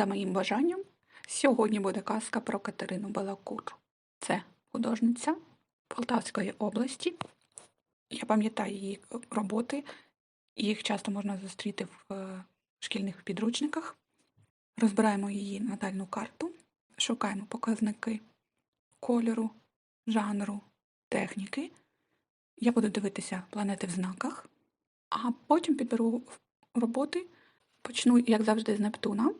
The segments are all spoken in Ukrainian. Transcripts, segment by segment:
за моїм бажанням, сьогодні буде казка про Катерину Балакур. Це художниця Полтавської області. Я пам'ятаю її роботи, їх часто можна зустріти в е, шкільних підручниках. Розбираємо її натальну карту, шукаємо показники кольору, жанру, техніки. Я буду дивитися планети в знаках, а потім підберу роботи. Почну, як завжди, з Нептуна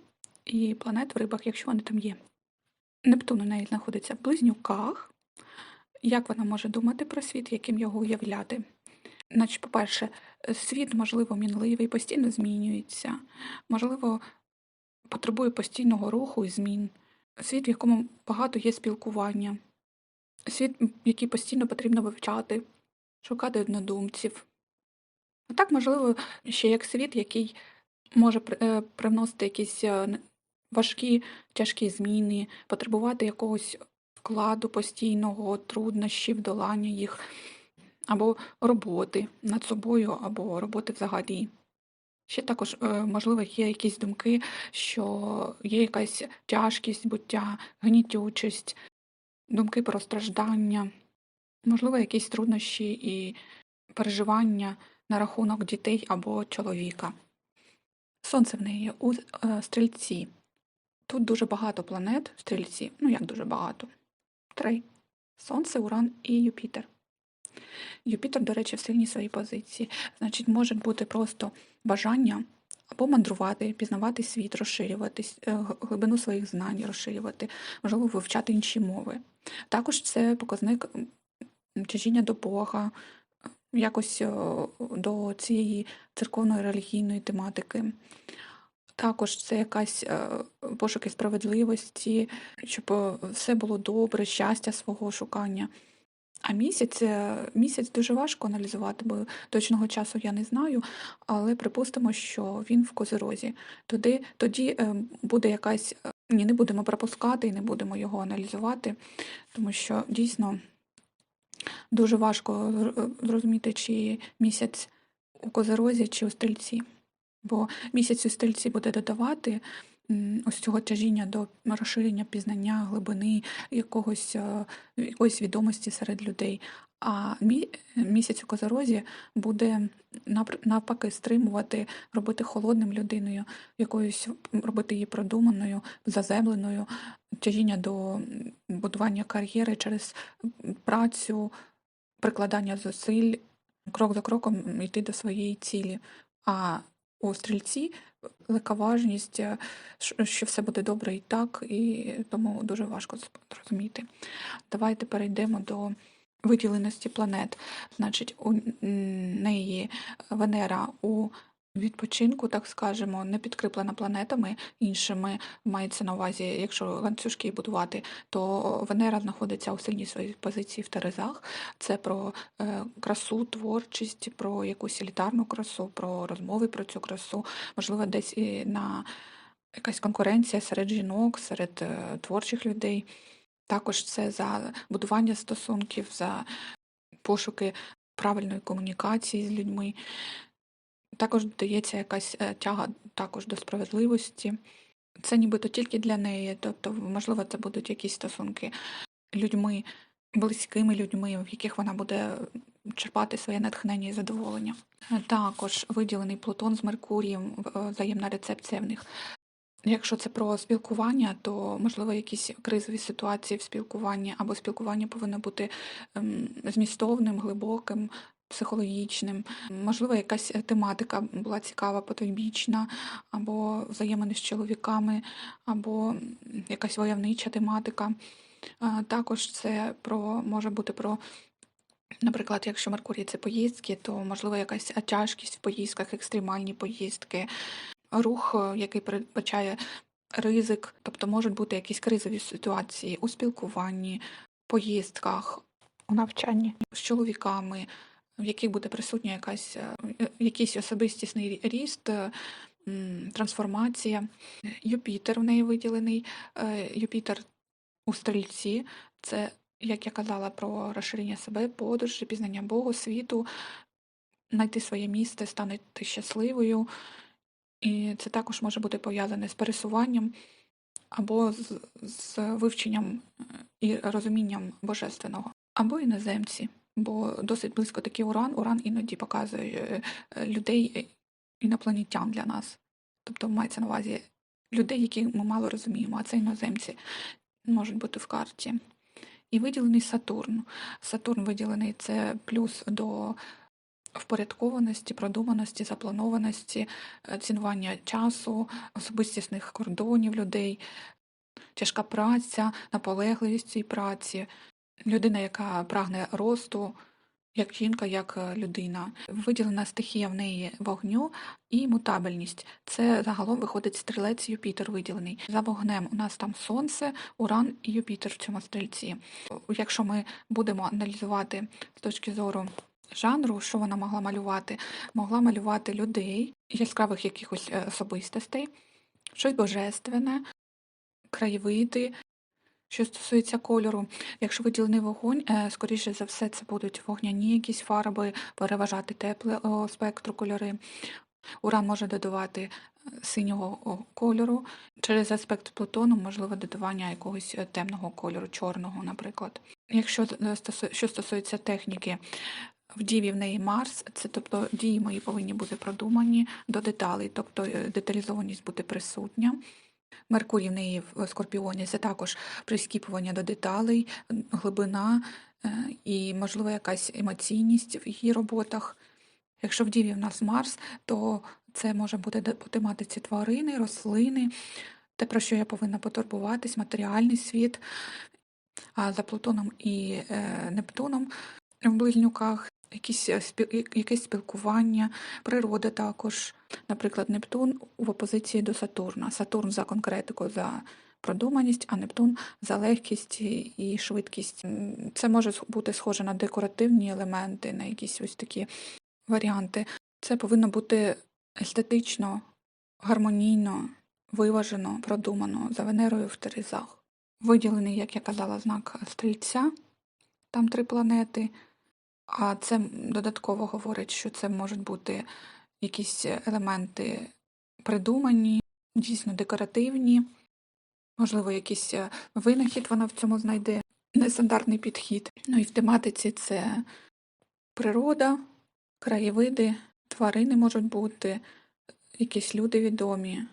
і планет в рибах, якщо вони там є. Нептун у неї знаходиться в близнюках. Як вона може думати про світ, яким його уявляти? Значить, по-перше, світ, можливо, мінливий, постійно змінюється, можливо, потребує постійного руху і змін. Світ, в якому багато є спілкування, світ, який постійно потрібно вивчати, шукати однодумців. А так, можливо, ще як світ, який може при- е, якісь е, важкі, тяжкі зміни, потребувати якогось вкладу постійного, труднощів, долання їх, або роботи над собою, або роботи взагалі. Ще також, е, можливо, є якісь думки, що є якась тяжкість буття, гнітючість, думки про страждання, можливо, якісь труднощі і переживання на рахунок дітей або чоловіка. Сонце в неї у е, стрільці. Тут дуже багато планет в стрільці. Ну, як дуже багато? Три. Сонце, Уран і Юпітер. Юпітер, до речі, в сильній своїй позиції. Значить, може бути просто бажання або мандрувати, пізнавати світ, розширюватись, е, глибину своїх знань, розширювати, можливо, вивчати інші мови. Також це показник тяжіння до Бога, якось е, до цієї церковної релігійної тематики. Також це якась е, пошуки справедливості, щоб е, все було добре, щастя свого шукання. А місяць, е, місяць дуже важко аналізувати, бо точного часу я не знаю, але припустимо, що він в козирозі. Тоді, тоді буде якась. Ні, не будемо пропускати і не будемо його аналізувати, тому що дійсно дуже важко зрозуміти, чи місяць у козирозі, чи у стрільці. Бо місяць у стрільці буде додавати ось цього тяжіння до розширення пізнання, глибини, якогось, е, якоїсь відомості серед людей. А мі- місяць у козорозі буде навпаки стримувати, робити холодним людиною, якоюсь робити її продуманою, заземленою, тяжіння до будування кар'єри через працю, прикладання зусиль, крок за кроком йти до своєї цілі. А у стрільці легковажність, е, що все буде добре і так, і тому дуже важко зрозуміти. Давайте перейдемо до виділеності планет. Значить, у неї Венера у відпочинку, так скажемо, не підкріплена планетами іншими, мається на увазі, якщо ланцюжки будувати, то Венера знаходиться у сильній своїй позиції в Терезах. Це про е, красу, творчість, про якусь елітарну красу, про розмови про цю красу, можливо, десь і на якась конкуренція серед жінок, серед е, творчих людей. Також це за будування стосунків, за пошуки правильної комунікації з людьми. Також додається якась е, тяга також до справедливості. Це нібито тільки для неї, тобто, можливо, це будуть якісь стосунки людьми, близькими людьми, в яких вона буде черпати своє натхнення і задоволення. Е, Також виділений Плутон з Меркурієм, е, взаємна рецепція в них. Якщо це про спілкування, то можливо якісь кризові ситуації в спілкуванні, або спілкування повинно бути ем, змістовним, глибоким, психологічним. Можливо, якась е, тематика була цікава, потойбічна, або взаємини з чоловіками, або якась войовнича тематика. Також це про може бути про. Наприклад, якщо Меркурій це поїздки, то можливо якась тяжкість в поїздках, екстремальні поїздки, рух, е, який передбачає ризик, тобто можуть бути якісь кризові ситуації у спілкуванні, поїздках, у навчанні з чоловіками, в яких буде присутня якась е, е, якийсь особистісний ріст, е, трансформація. Юпітер в неї виділений. Юпітер у стрільці це, як я казала, про розширення себе, подорожі, пізнання Богу, світу, знайти своє місце, стати щасливою. І це також може бути пов'язане з пересуванням або з, з вивченням і розумінням божественного, або іноземці. Бо досить близько такий уран. Уран іноді показує е, людей е, інопланетян для нас. Тобто мається на увазі людей, яких ми мало розуміємо, а це іноземці можуть бути в карті. І виділений Сатурн. Сатурн виділений це плюс до впорядкованості, продуманості, запланованості, е, цінування часу, особистісних кордонів людей, тяжка праця, наполегливість цій праці, людина, яка прагне росту, як жінка, як е, людина. Виділена стихія в неї вогню і мутабельність. Це загалом виходить стрілець Юпітер виділений. За вогнем у нас там Сонце, Уран і Юпітер в цьому стрільці. Якщо ми будемо аналізувати з точки зору жанру, що вона могла малювати, могла малювати людей, яскравих якихось е, особистостей, щось божественне, краєвиди. Що стосується кольору, якщо виділений вогонь, е, скоріше за все, це будуть вогняні якісь фарби, переважати теплого спектру кольори. Уран може додавати е, синього кольору. Через аспект Плутону можливо додавання якогось е, темного кольору, чорного, наприклад. Якщо що стосується техніки, в Діві в неї Марс, це тобто дії мої повинні бути продумані до деталей, тобто деталізованість бути присутня. Меркурій в неї в Скорпіоні це також прискіпування до деталей, глибина е, і, можливо, якась емоційність в її роботах. Якщо в Діві в нас Марс, то це може бути по тематиці тварини, рослини, те, про що я повинна потурбуватись, матеріальний світ. А за Плутоном і е, Нептуном в близнюках якісь, е, якесь спілкування, природа також. Наприклад, Нептун в опозиції до Сатурна. Сатурн за конкретику, за продуманість, а Нептун за легкість і швидкість. Це може бути схоже на декоративні елементи, на якісь ось такі варіанти. Це повинно бути естетично, гармонійно, виважено, продумано за Венерою в Терезах. Виділений, як я казала, знак стрільця, там три планети. А це додатково говорить, що це можуть бути якісь елементи придумані, дійсно декоративні, можливо, якийсь е, винахід вона в цьому знайде, нестандартний підхід. Ну і в тематиці це природа, краєвиди, тварини можуть бути, якісь люди відомі.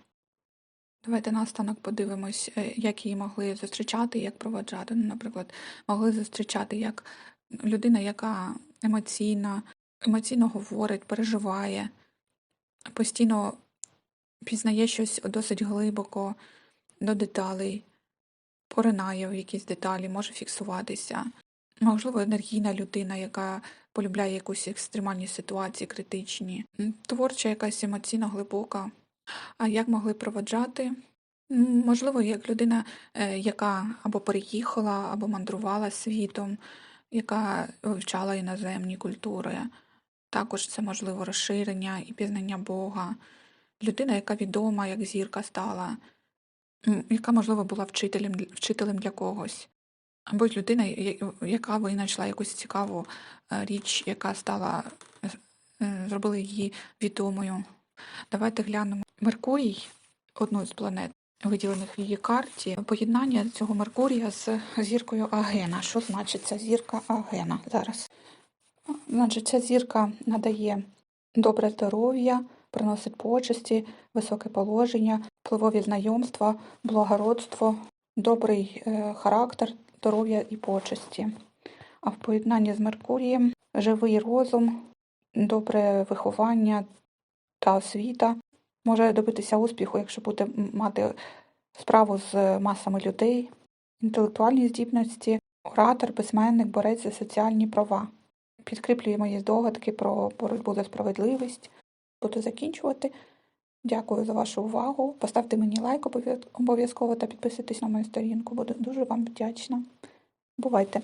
Давайте наостанок подивимось, е, як її могли зустрічати, як проводжати. Ну, наприклад, могли зустрічати як людина, яка емоційна, емоційно говорить, переживає, постійно пізнає щось досить глибоко, до деталей, поринає в якісь деталі, може фіксуватися. Можливо, енергійна людина, яка полюбляє якусь екстремальні ситуації, критичні, творча, якась емоційно глибока. А як могли проводжати? Можливо, як людина, е, яка або переїхала, або мандрувала світом, яка вивчала іноземні культури. Також це можливо розширення і пізнання Бога. Людина, яка відома, як зірка стала, яка, можливо, була вчителем, вчителем для когось. Або людина, яка винайшла якусь цікаву е, річ, яка стала, е, зробила її відомою. Давайте глянемо Меркурій, одну з планет, виділених в її карті. Поєднання цього Меркурія з зіркою Агена. Що значить ця зірка Агена зараз? Значить, ця зірка надає добре здоров'я, приносить почесті, високе положення, впливові знайомства, благородство, добрий е, характер, здоров'я і почесті. А в поєднанні з Меркурієм живий розум, добре виховання та освіта може добитися успіху, якщо буде мати справу з масами людей, інтелектуальні здібності, оратор, письменник, борець за соціальні права. Підкріплює мої здогадки про боротьбу за справедливість. Буду закінчувати. Дякую за вашу увагу. Поставте мені лайк обов'язково та підписуйтесь на мою сторінку. Буду дуже вам вдячна. Бувайте!